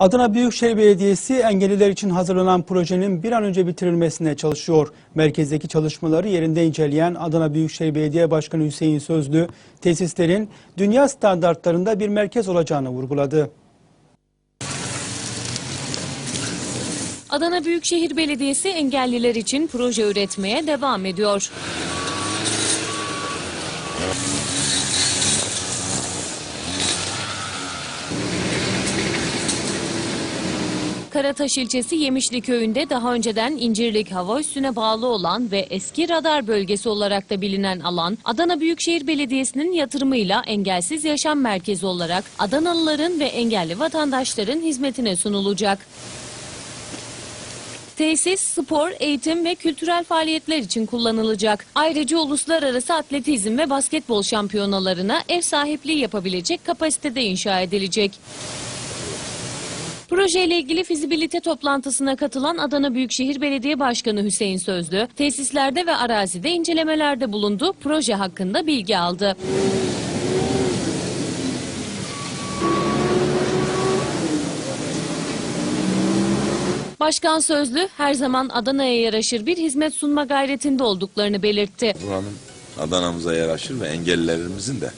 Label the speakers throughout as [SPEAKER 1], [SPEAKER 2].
[SPEAKER 1] Adana Büyükşehir Belediyesi engelliler için hazırlanan projenin bir an önce bitirilmesine çalışıyor. Merkezdeki çalışmaları yerinde inceleyen Adana Büyükşehir Belediye Başkanı Hüseyin Sözlü, tesislerin dünya standartlarında bir merkez olacağını vurguladı.
[SPEAKER 2] Adana Büyükşehir Belediyesi engelliler için proje üretmeye devam ediyor. Karataş ilçesi Yemişli köyünde daha önceden İncirlik hava üssüne bağlı olan ve eski radar bölgesi olarak da bilinen alan Adana Büyükşehir Belediyesi'nin yatırımıyla engelsiz yaşam merkezi olarak Adanalıların ve engelli vatandaşların hizmetine sunulacak. Tesis, spor, eğitim ve kültürel faaliyetler için kullanılacak. Ayrıca uluslararası atletizm ve basketbol şampiyonalarına ev sahipliği yapabilecek kapasitede inşa edilecek. Projeyle ilgili fizibilite toplantısına katılan Adana Büyükşehir Belediye Başkanı Hüseyin Sözlü, tesislerde ve arazide incelemelerde bulundu, proje hakkında bilgi aldı. Başkan Sözlü her zaman Adana'ya yaraşır bir hizmet sunma gayretinde olduklarını belirtti.
[SPEAKER 3] buranın Adana'mıza yaraşır ve engellilerimizin de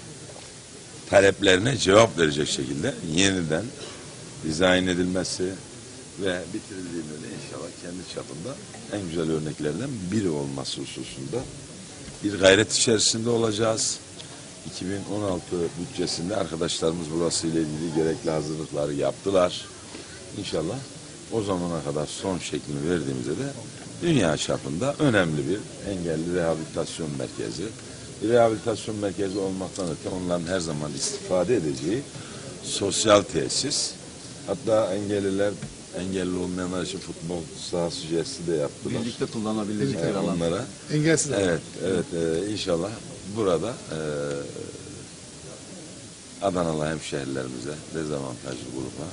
[SPEAKER 3] taleplerine cevap verecek şekilde yeniden dizayn edilmesi ve bitirildiğinde de inşallah kendi çapında en güzel örneklerden biri olması hususunda bir gayret içerisinde olacağız. 2016 bütçesinde arkadaşlarımız burasıyla ilgili gerekli hazırlıkları yaptılar. İnşallah o zamana kadar son şeklini verdiğimizde de dünya çapında önemli bir engelli rehabilitasyon merkezi. Bir rehabilitasyon merkezi olmaktan öte onların her zaman istifade edeceği sosyal tesis. Hatta engelliler engelli olmayanlar için futbol sahası jesti de yaptılar.
[SPEAKER 4] Birlikte kullanabilecekleri
[SPEAKER 3] Yani
[SPEAKER 4] alan.
[SPEAKER 3] onlara
[SPEAKER 5] Engelsiz.
[SPEAKER 3] Evet, evet e, inşallah burada e, Adanalı hemşehrilerimize, dezavantajlı gruba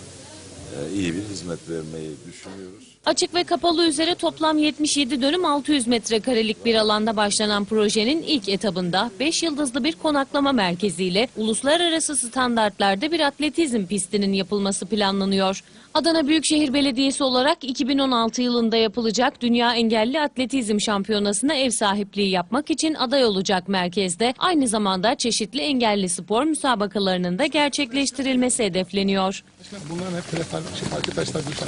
[SPEAKER 3] e, iyi bir hizmet vermeyi düşünüyoruz.
[SPEAKER 2] Açık ve kapalı üzere toplam 77 dönüm 600 metrekarelik bir alanda başlanan projenin ilk etabında 5 yıldızlı bir konaklama merkeziyle uluslararası standartlarda bir atletizm pistinin yapılması planlanıyor. Adana Büyükşehir Belediyesi olarak 2016 yılında yapılacak Dünya Engelli Atletizm Şampiyonası'na ev sahipliği yapmak için aday olacak merkezde aynı zamanda çeşitli engelli spor müsabakalarının da gerçekleştirilmesi hedefleniyor.
[SPEAKER 5] Bunların hep telefon, şey, arka taşlar düşen.